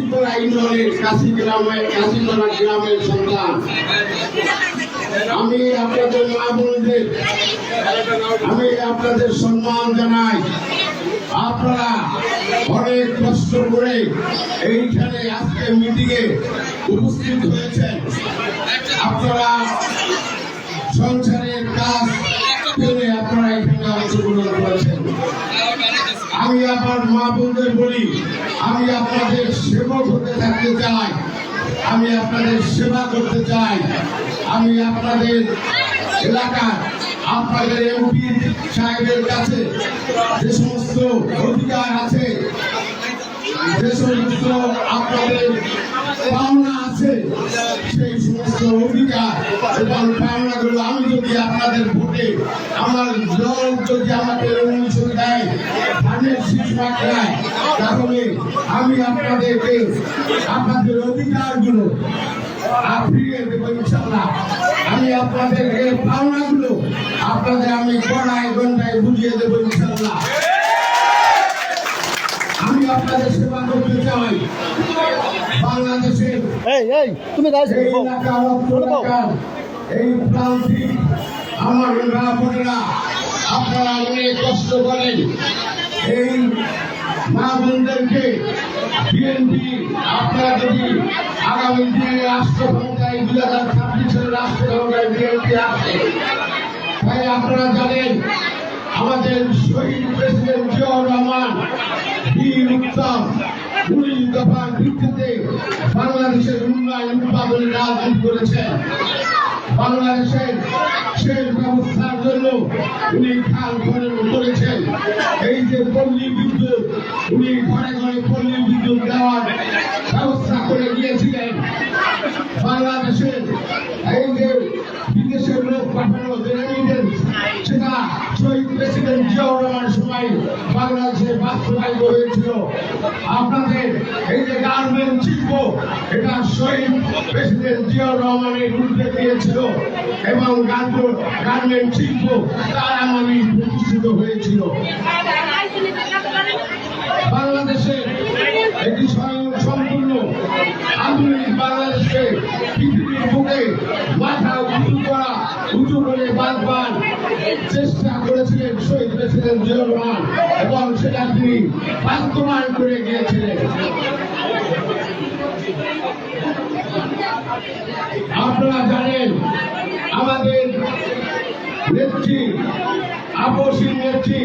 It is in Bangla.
কাশিপাড়া ইউনিয়নের কাশি গ্রামের কাশিপাড়া গ্রামের সন্তান আমি আপনাদের মা বোনদের, আমি আপনাদের সম্মান জানাই। আপনারা অনেক কষ্ট করে এইখানে আজকে মিটিংয়ে উপস্থিত হয়েছেন। আপনারা সংসারের কাজ ফেলে আমি আমার মা বোনদের বলি, আমি আপনাদের সেবক হতে থাকতে চাই। আমি আপনাদের সেবা করতে চাই। আমি আপনাদের এলাকার, আপনাদের এমপি সাহেবের কাছে যে সমস্ত অধিকার আছে, যে সমস্ত আপনাদের পাওনা আছে অধিকার এবং আমি যদি আপনাদের ভোটে আমার দল যদি আমাকে অনুমোদন দেয়, ধানের শীষ দেয় আমি আপনাদেরকে আপনাদের অধিকারগুলো ফিরিয়ে দেবো ইনশাল্লাহ আমি আপনাদেরকে পাওনাগুলো আপনাদের আমি গড়ায় গন্ডায় বুঝিয়ে দেবো ইনশাল্লাহ আমি আপনাদের সেবা করতে চাই। বাংলাদেশের এই এই তুমি এই প্রান্তিক আমার বোনেরা আপনারা অনেক কষ্ট করেন। এই মা বোনদেরকে বিএনপি আপনারা যদি আগামী দিনে রাষ্ট্র ক্ষমতায় দুই হাজার ছাব্বিশের রাষ্ট্র ক্ষমতায় বিএনপি আসে তাই আপনারা জানেন আমাদের শহীদ প্রেসিডেন্ট ভিত্তিতে বাংলাদেশের উন্নয়ন উৎপাদনের রাজনীতি করেছেন বাংলাদেশের শেষ ব্যবস্থার জন্য উনি খাল খনন করেছেন। এই যে পল্লী বিদ্যুৎ, উনি ঘরে ঘরে পল্লী বিদ্যুৎ দেওয়ার ব্যবস্থা করে গিয়েছিলেন বাংলাদেশের এই যে বিদেশের লোক পাঠানো শহীদ প্রেসিডেন্ট জিয়াউর রহমানের সময় বাংলাদেশে বাস্তবায়িত হয়েছিল। আপনাদের এই যে গার্মেন্ট শিল্প, এটা শহীদ প্রেসিডেন্ট জিয়াউর রহমানের উল্টে দিয়েছিল এবং গার্মেন্ট শিল্প তার আমারই প্রতিষ্ঠিত হয়েছিল। বাংলাদেশে একটি স্বয়ং সম্পূর্ণ আধুনিক বাংলাদেশকে পৃথিবীর বুকে মাথা উঁচু করা, উঁচু করে বাঁধবার চেষ্টা করেছিলেন, শহীদ প্রেসিডেন্ট জিয়াউর রহমান এবং সেটা তিনি বাস্তবায়ন করে গিয়েছিলেন। আপনারা জানেন, আমাদের নেত্রী আপসী নেত্রী